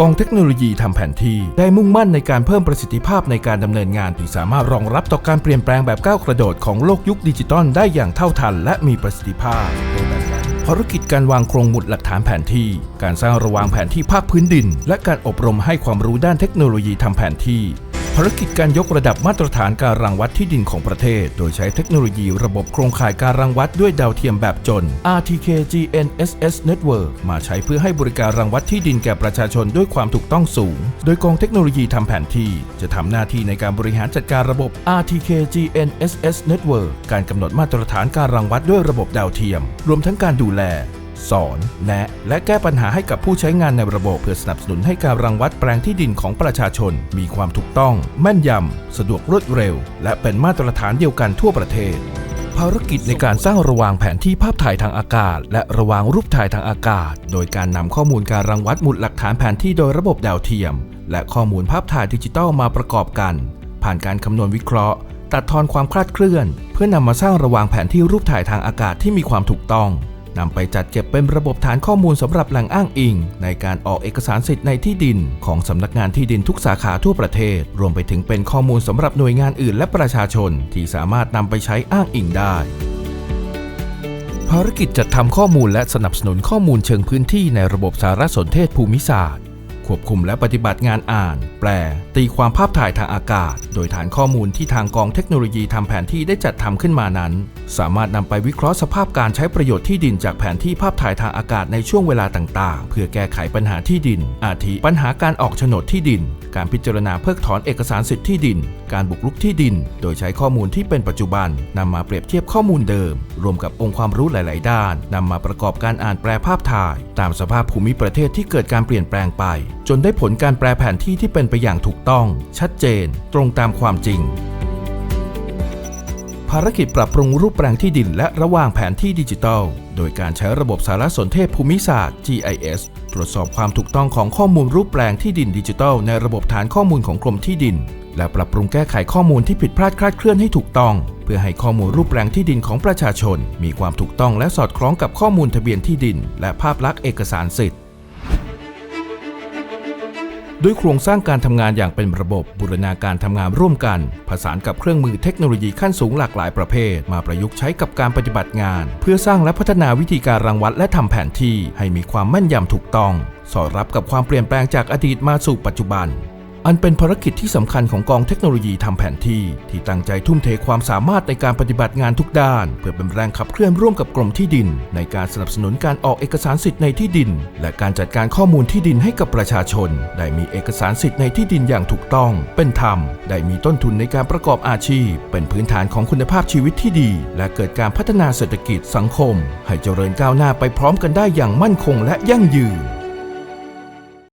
กองเทคโนโลยีทำแผนที่ ได้มุ่งมั่นในการเพิ่มประสิทธิภาพในการดำเนินงานที่สามารถรองรับต่อการเปลี่ยนแปลงแบบก้าวกระโดดของโลกยุคดิจิตอลได้อย่างเท่าทันและมีประสิทธิภาพภารกิจการวางโครงหมุดหลักฐานแผนที่ การสร้างระวางแผนที่ภาคพื้นดิน และการอบรมให้ความรู้ด้านเทคโนโลยีทำแผนที่ ภารกิจการยกระดับมาตรฐานการรังวัดที่ดินของประเทศ โดยใช้เทคโนโลยีระบบโครงข่ายการรังวัดด้วยดาวเทียมแบบจน RTK GNSS Network มาใช้เพื่อให้บริการรังวัดที่ดินแก่ประชาชนด้วยความถูกต้องสูง โดยกองเทคโนโลยีทำแผนที่ จะทำหน้าที่ในการบริหารจัดการระบบ RTK GNSS Network การกำหนดมาตรฐานการรังวัดด้วยระบบดาวเทียม รวมทั้งการดูแล สอนแนะและแก้ปัญหาให้กับผู้ใช้งานในระบบเพื่อสนับสนุนให้การรังวัดแปลงที่ดินของประชาชน มีความถูกต้อง แม่นยำ สะดวกรวดเร็ว และเป็นมาตรฐานเดียวกันทั่วประเทศภารกิจในการสร้างระวางแผนที่ภาพถ่ายทางอากาศ และระวางรูปถ่ายทางอากาศ โดยการนำข้อมูลการรังวัดหมุดหลักฐานแผนที่โดยระบบดาวเทียม และข้อมูลภาพถ่ายดิจิทัลมาประกอบกัน ผ่านการคำนวณวิเคราะห์ ตัดทอนความคลาดเคลื่อน เพื่อนำมาสร้างระวางแผนที่รูปถ่ายทางอากาศที่มีความถูกต้อง นำไปจัดเก็บเป็นระบบฐานข้อมูลสำหรับแหล่งอ้างอิง ในการออกเอกสารสิทธิ์ในที่ดิน ของสำนักงานที่ดินทุกสาขาทั่วประเทศ รวมไปถึงเป็นข้อมูลสำหรับหน่วยงานอื่นและประชาชน ที่สามารถนำไปใช้อ้างอิงได้ภารกิจจัดทำข้อมูลและสนับสนุนข้อมูลเชิงพื้นที่ในระบบสารสนเทศภูมิศาสตร์ ควบคุมและปฏิบัติงานอ่าน แปล ตีความภาพถ่ายทางอากาศ โดยฐานข้อมูลที่ทางกองเทคโนโลยีทำแผนที่ได้จัดทำขึ้นมานั้น สามารถนำไปวิเคราะห์สภาพการใช้ประโยชน์ที่ดินจากแผนที่ภาพถ่ายทางอากาศในช่วงเวลาต่างๆ เพื่อแก้ไขปัญหาที่ดิน อาทิ ปัญหาการออกโฉนดที่ดิน การพิจารณาเพิกถอนเอกสารสิทธิ์ที่ดิน การบุกรุกที่ดิน โดยใช้ข้อมูลที่เป็นปัจจุบันนำมาเปรียบเทียบข้อมูลเดิม รวมกับองค์ความรู้หลาย ๆ ด้านนำมาประกอบการอ่านแปลภาพถ่าย ตามสภาพภูมิประเทศที่เกิดการเปลี่ยนแปลงไป จนได้ผลการแปลแผนที่ที่เป็นไปอย่างถูกต้อง ชัดเจน ตรงตามความจริง ภารกิจปรับปรุงรูปแปลงที่ดินและระหว่างแผนที่ดิจิทัล โดยการใช้ระบบสารสนเทศภูมิศาสตร์ GIS ตรวจสอบความถูกต้องของข้อมูลรูปแปลงที่ดินดิจิทัล ในระบบฐานข้อมูลของกรมที่ดิน และปรับปรุงแก้ไขข้อมูลที่ผิดพลาดคลาดเคลื่อนให้ถูกต้อง เพื่อให้ข้อมูลรูปแปลงที่ดินของประชาชน มีความถูกต้องและสอดคล้องกับข้อมูลทะเบียนที่ดิน และภาพลักษณ์เอกสารสิทธิ ด้วยโครงสร้างการทำงานอย่างเป็นระบบบูรณาการทำงานร่วมกัน ผสานกับเครื่องมือเทคโนโลยีขั้นสูงหลากหลายประเภท มาประยุกต์ใช้กับการปฏิบัติงาน เพื่อสร้างและพัฒนาวิธีการรังวัดและทำแผนที่ให้มีความแม่นยำถูกต้อง สอดรับกับความเปลี่ยนแปลงจากอดีตมาสู่ปัจจุบัน อันเป็นภารกิจที่สำคัญของกองเทคโนโลยีทำแผนที่ ที่ตั้งใจทุ่มเทความสามารถในการปฏิบัติงานทุกด้าน เพื่อเป็นแรงขับเคลื่อนร่วมกับกรมที่ดิน ในการสนับสนุนการออกเอกสารสิทธิ์ในที่ดิน และการจัดการข้อมูลที่ดินให้กับประชาชน ได้มีเอกสารสิทธิ์ในที่ดินอย่างถูกต้อง เป็นธรรม ได้มีต้นทุนในการประกอบอาชีพ เป็นพื้นฐานของคุณภาพชีวิตที่ดี และเกิดการพัฒนาเศรษฐกิจสังคม ให้เจริญก้าวหน้าไปพร้อมกันได้อย่างมั่นคงและยั่งยืน